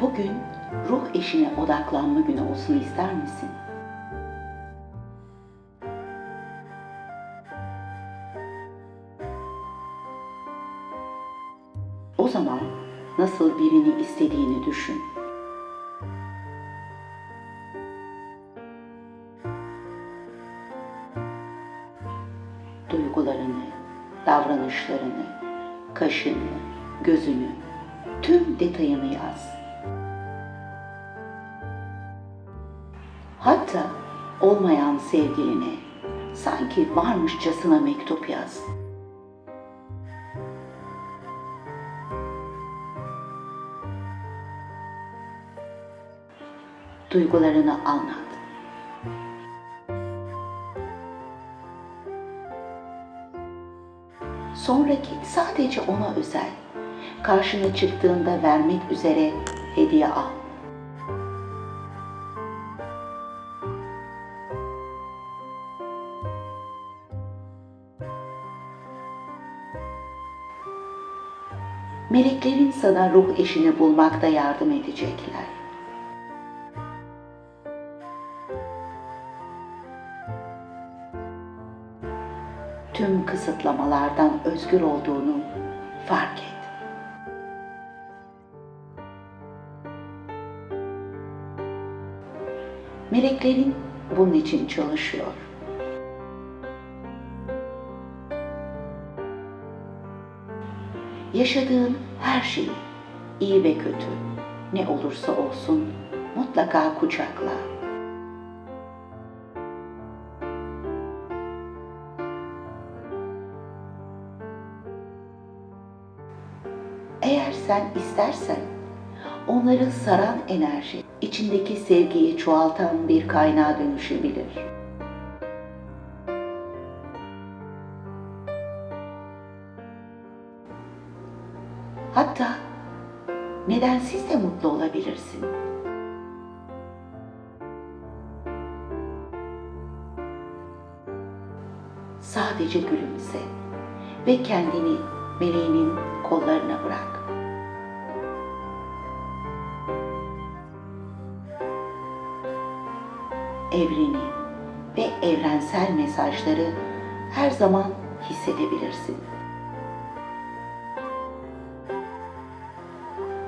Bugün ruh eşine odaklanma günü olsun ister misin? O zaman nasıl birini istediğini düşün. Duygularını, davranışlarını, kaşını, gözünü, tüm detayını yaz. Hatta olmayan sevgiline sanki varmışçasına mektup yaz. Duygularını anlat. Sonra git sadece ona özel. Karşına çıktığında vermek üzere hediye al. Meleklerin sana ruh eşini bulmakta yardım edecekler. Tüm kısıtlamalardan özgür olduğunu fark et. Meleklerin bunun için çalışıyor. Yaşadığın her şeyi, iyi ve kötü, ne olursa olsun mutlaka kucakla. Eğer sen istersen onları saran enerji içindeki sevgiyi çoğaltan bir kaynağa dönüşebilir. Hatta nedensiz de mutlu olabilirsin. Sadece gülümse ve kendini meleğinin kollarına bırak. Evreni ve evrensel mesajları her zaman hissedebilirsin.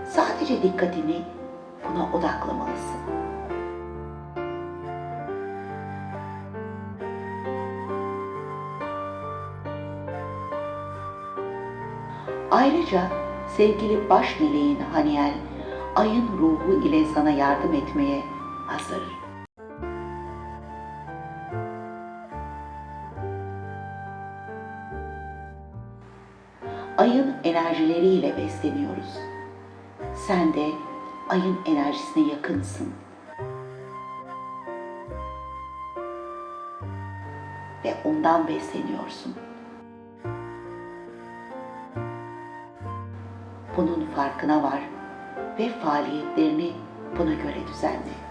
Sadece dikkatini buna odaklamalısın. Ayrıca sevgili baş meleğin Haniel, ayın ruhu ile sana yardım etmeye hazır. Ayın enerjileriyle besleniyoruz. Sen de ayın enerjisine yakınsın. Ve ondan besleniyorsun. Bunun farkına var ve faaliyetlerini buna göre düzenle.